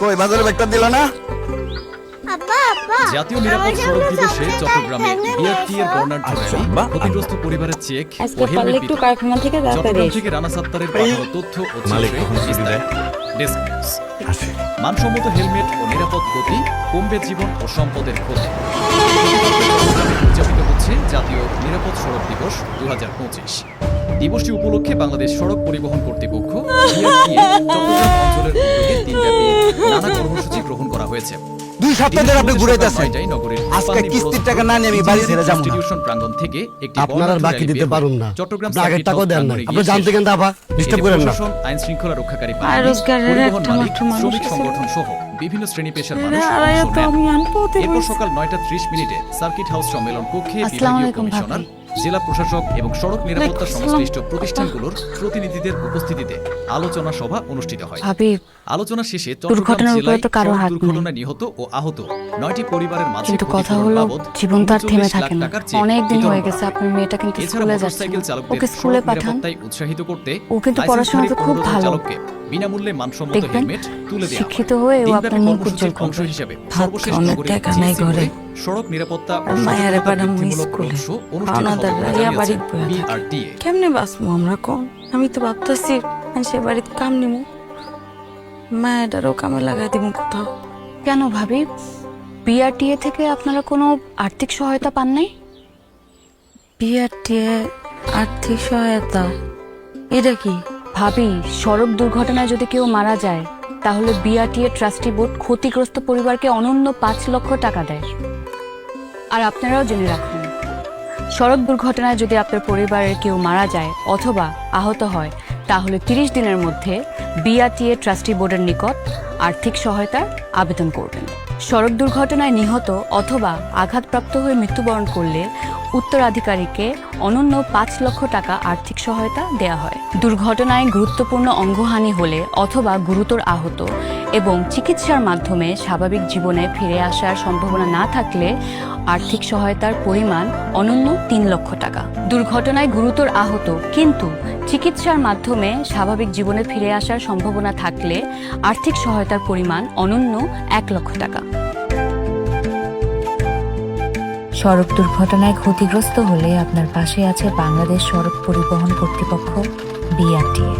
কই বাজারে ব্যাগটা দিল না? জাতীয় নিরাপদ সড়ক দিবসে চট্টগ্রামে বিআরটি এর আচ্ছা, ক্ষতিগ্রস্ত পরিবারের চেক ও হেলমেট পারলে একটু বিতরণ। কারখানা থেকে চট্টগ্রাম থেকে রানা সাত্তারের পাঠানো তথ্য ও মানসম্মত হেলমেট ও নিরাপদ গতি কমবে জীবন ও সম্পদের ক্ষতি। উদযাপিত হচ্ছে জাতীয় নিরাপদ সড়ক দিবস দু হাজার পঁচিশ। দিবসটি উপলক্ষে বাংলাদেশ সড়ক পরিবহন কর্তৃপক্ষ চট্টগ্রাম অঞ্চলের উদ্যোগে দিনব্যাপী নানা কর্মসূচি গ্রহণ করা হয়েছে। দুই সপ্তাহ ধরে আপনি ঘুরাইতেছেন। আজকে কিস্তির টাকা না নিয়ে আমি বাড়ি ছেড়ে যাব ইনস্টিটিউশন প্রাঙ্গণ থেকে একটি আপনার বাকি দিতে পারুন না। চট্টগ্রাম আগের সার্কিট হাউস দেন না। আপনি জানতে কেন আবার ডিস্টার্ব করেন না। আইন শৃঙ্খলা রক্ষাকারী বাহিনী, রোজগারের একটা মাত্র শ্রমিক সংগঠন সহ বিভিন্ন শ্রেণি পেশার মানুষ এরপর সকাল মিনিটে সার্কিট হাউস সম্মেলন কক্ষে বিভাগীয় কমিশনার ভাবি। জেলা প্রশাসক এবং সড়ক নিরাপত্তা সংশ্লিষ্ট প্রতিষ্ঠানগুলোর প্রতিনিধিদের উপস্থিতিতে আলোচনা সভা অনুষ্ঠিত হয় আলোচনা শেষে চট্টগ্রাম জেলায়। দুর্ঘটনায় নিহত ও আহত নয়টি পরিবারের মাঝে কিন্তু কথা হলো জীবন তো আর থেমে থাকে না অনেক দিন হয়ে গেছে আপনার মেয়েটা কিন্তু স্কুলে যাচ্ছে ওকে স্কুলে পাঠান উৎসাহিত করতে ও কিন্তু খুব ভালো। বিনামূল্যে মানসম্মত হেলমেট তুলে দেওয়া। শিক্ষিত হয়ে ও আপনার মুখ উজ্জ্বল করবে। হিসেবে সর্বশেষ নগরীর সড়ক নিরাপত্তা কেমনে বাঁচবো আমরা কম আমি তো ভাবতেছি সে বাড়িতে কাম নিমু। মায়েরাও কামে লাগাই দিব কোথাও। কেন ভাবি? বিআরটিএ থেকে আপনারা কোনো আর্থিক সহায়তা পান নাই? বিআরটিএ আর্থিক সহায়তা? এটা কি? ভাবি সড়ক দুর্ঘটনায় যদি কেউ মারা যায় তাহলে বিআরটিএ ট্রাস্টি বোর্ড ক্ষতিগ্রস্ত পরিবারকে অনন্য পাঁচ লক্ষ টাকা দেয়। আর আপনারাও জেনে রাখুন, সড়ক দুর্ঘটনায় যদি আপনার পরিবারের কেউ মারা যায় অথবা আহত হয়, তাহলে তিরিশ দিনের মধ্যে বিআরটিএ ট্রাস্টি বোর্ডের নিকট আর্থিক সহায়তার আবেদন করবেন। সড়ক দুর্ঘটনায় নিহত অথবা আঘাতপ্রাপ্ত হয়ে মৃত্যুবরণ করলে উত্তরাধিকারীকে অনন্য পাঁচ লক্ষ টাকা আর্থিক সহায়তা দেয়া হয়। দুর্ঘটনায় গুরুত্বপূর্ণ অঙ্গহানি হলে অথবা গুরুতর আহত এবং চিকিৎসার মাধ্যমে স্বাভাবিক জীবনে ফিরে আসার সম্ভাবনা না থাকলে আর্থিক সহায়তার পরিমাণ অনন্য তিন লক্ষ টাকা। দুর্ঘটনায় গুরুতর আহত কিন্তু চিকিৎসার মাধ্যমে স্বাভাবিক জীবনে ফিরে আসার সম্ভাবনা থাকলে আর্থিক সহায়তার পরিমাণ অনন্য এক লক্ষ টাকা। সড়ক দুর্ঘটনায় ক্ষতিগ্রস্ত হলে আপনার পাশে আছে বাংলাদেশ সড়ক পরিবহন কর্তৃপক্ষ বিআরটিএ